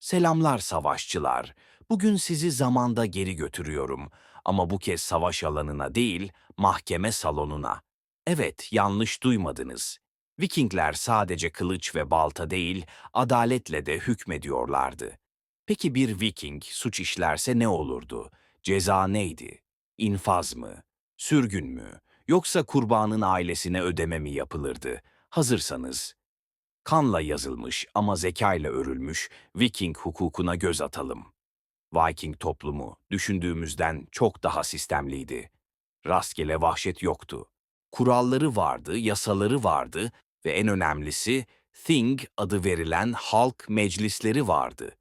Selamlar savaşçılar. Bugün sizi zamanda geri götürüyorum. Ama bu kez savaş alanına değil, mahkeme salonuna. Evet, yanlış duymadınız. Vikingler sadece kılıç ve balta değil, adaletle de hükmediyorlardı. Peki bir Viking suç işlerse ne olurdu? Ceza neydi? İnfaz mı? Sürgün mü? Yoksa kurbanın ailesine ödeme mi yapılırdı? Hazırsanız Kanla yazılmış ama zekayla örülmüş Viking hukukuna göz atalım. Viking toplumu düşündüğümüzden çok daha sistemliydi. Rastgele vahşet yoktu. Kuralları vardı, yasaları vardı ve en önemlisi Thing adı verilen halk meclisleri vardı.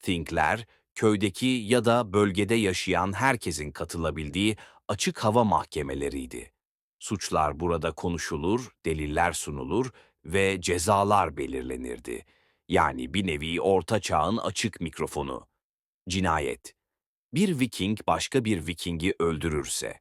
Thingler, köydeki ya da bölgede yaşayan herkesin katılabildiği açık hava mahkemeleriydi. Suçlar burada konuşulur, deliller sunulur ve cezalar belirlenirdi. Yani bir nevi orta çağın açık mikrofonu. Cinayet. Bir Viking başka bir Viking'i öldürürse,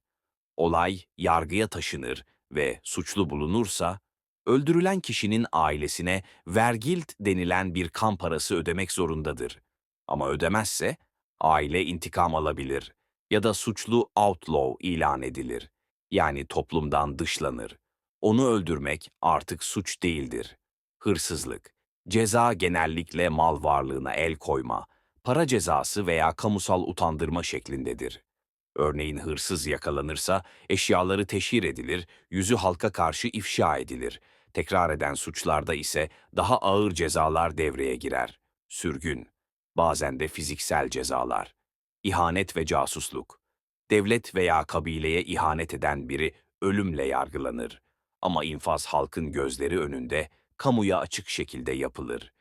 olay yargıya taşınır ve suçlu bulunursa, öldürülen kişinin ailesine vergilt denilen bir kan parası ödemek zorundadır. Ama ödemezse, aile intikam alabilir ya da suçlu outlaw ilan edilir. Yani toplumdan dışlanır. Onu öldürmek artık suç değildir. Hırsızlık. Ceza genellikle mal varlığına el koyma, para cezası veya kamusal utandırma şeklindedir. Örneğin hırsız yakalanırsa eşyaları teşhir edilir, yüzü halka karşı ifşa edilir. Tekrar eden suçlarda ise daha ağır cezalar devreye girer. Sürgün, bazen de fiziksel cezalar. İhanet ve casusluk. Devlet veya kabileye ihanet eden biri ölümle yargılanır. Ama infaz halkın gözleri önünde, kamuya açık şekilde yapılır.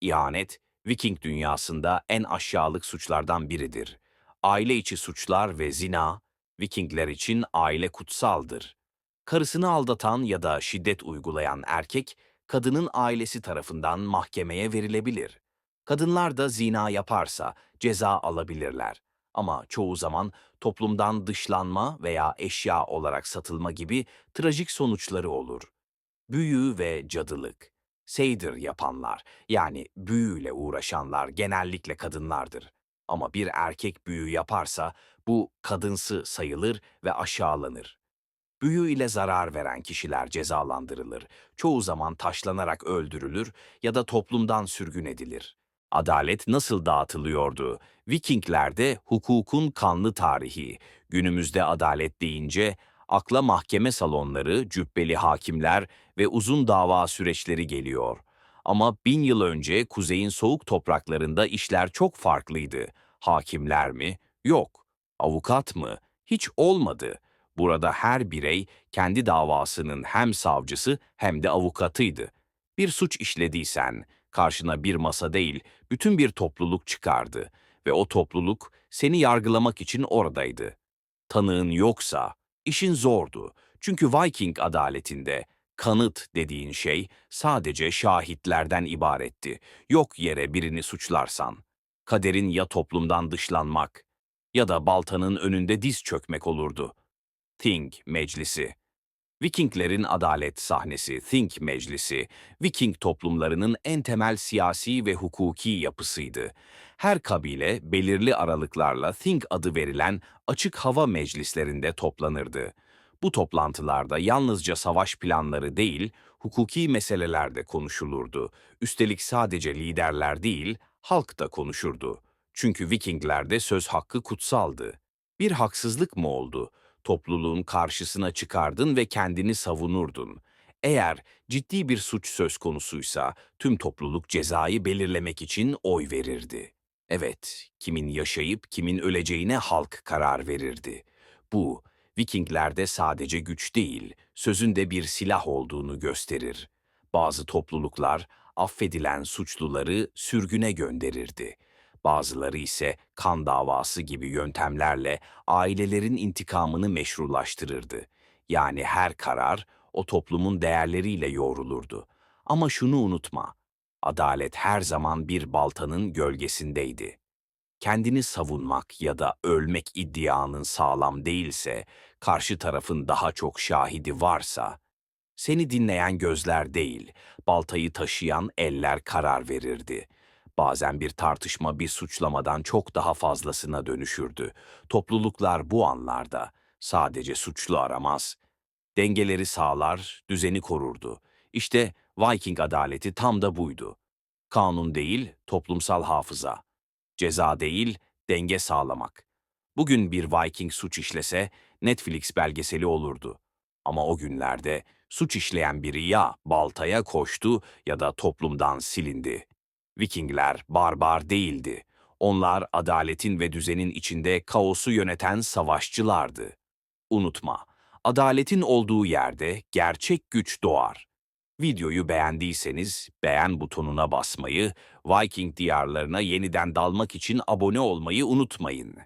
İhanet, Viking dünyasında en aşağılık suçlardan biridir. Aile içi suçlar ve zina, Vikingler için aile kutsaldır. Karısını aldatan ya da şiddet uygulayan erkek, kadının ailesi tarafından mahkemeye verilebilir. Kadınlar da zina yaparsa ceza alabilirler. Ama çoğu zaman toplumdan dışlanma veya eşya olarak satılma gibi trajik sonuçları olur. Büyü ve cadılık. Seydir yapanlar, yani büyüyle uğraşanlar genellikle kadınlardır. Ama bir erkek büyü yaparsa bu kadınsı sayılır ve aşağılanır. Büyü ile zarar veren kişiler cezalandırılır. Çoğu zaman taşlanarak öldürülür ya da toplumdan sürgün edilir. Adalet nasıl dağıtılıyordu? Vikinglerde hukukun kanlı tarihi. Günümüzde adalet deyince akla mahkeme salonları, cübbeli hakimler ve uzun dava süreçleri geliyor. Ama bin yıl önce kuzeyin soğuk topraklarında işler çok farklıydı. Hakimler mi? Yok. Avukat mı? Hiç olmadı. Burada her birey kendi davasının hem savcısı hem de avukatıydı. Bir suç işlediysen karşına bir masa değil, bütün bir topluluk çıkardı ve o topluluk seni yargılamak için oradaydı. Tanığın yoksa işin zordu. Çünkü Viking adaletinde kanıt dediğin şey sadece şahitlerden ibaretti. Yok yere birini suçlarsan. Kaderin ya toplumdan dışlanmak ya da baltanın önünde diz çökmek olurdu. Thing Meclisi Vikinglerin adalet sahnesi, Think Meclisi, Viking toplumlarının en temel siyasi ve hukuki yapısıydı. Her kabile belirli aralıklarla Think adı verilen açık hava meclislerinde toplanırdı. Bu toplantılarda yalnızca savaş planları değil, hukuki meseleler de konuşulurdu. Üstelik sadece liderler değil, halk da konuşurdu. Çünkü Vikinglerde söz hakkı kutsaldı. Bir haksızlık mı oldu? Topluluğun karşısına çıkardın ve kendini savunurdun. Eğer ciddi bir suç söz konusuysa tüm topluluk cezayı belirlemek için oy verirdi. Evet, kimin yaşayıp kimin öleceğine halk karar verirdi. Bu, Vikinglerde sadece güç değil, sözün de bir silah olduğunu gösterir. Bazı topluluklar affedilen suçluları sürgüne gönderirdi. Bazıları ise kan davası gibi yöntemlerle ailelerin intikamını meşrulaştırırdı. Yani her karar o toplumun değerleriyle yoğrulurdu. Ama şunu unutma, adalet her zaman bir baltanın gölgesindeydi. Kendini savunmak ya da ölmek iddianın sağlam değilse, karşı tarafın daha çok şahidi varsa, seni dinleyen gözler değil, baltayı taşıyan eller karar verirdi. Bazen bir tartışma bir suçlamadan çok daha fazlasına dönüşürdü. Topluluklar bu anlarda sadece suçlu aramaz, dengeleri sağlar, düzeni korurdu. İşte Viking adaleti tam da buydu. Kanun değil, toplumsal hafıza. Ceza değil, denge sağlamak. Bugün bir Viking suç işlese Netflix belgeseli olurdu. Ama o günlerde suç işleyen biri ya baltaya koştu ya da toplumdan silindi. Vikingler barbar değildi. Onlar adaletin ve düzenin içinde kaosu yöneten savaşçılardı. Unutma, adaletin olduğu yerde gerçek güç doğar. Videoyu beğendiyseniz beğen butonuna basmayı, Viking diyarlarına yeniden dalmak için abone olmayı unutmayın.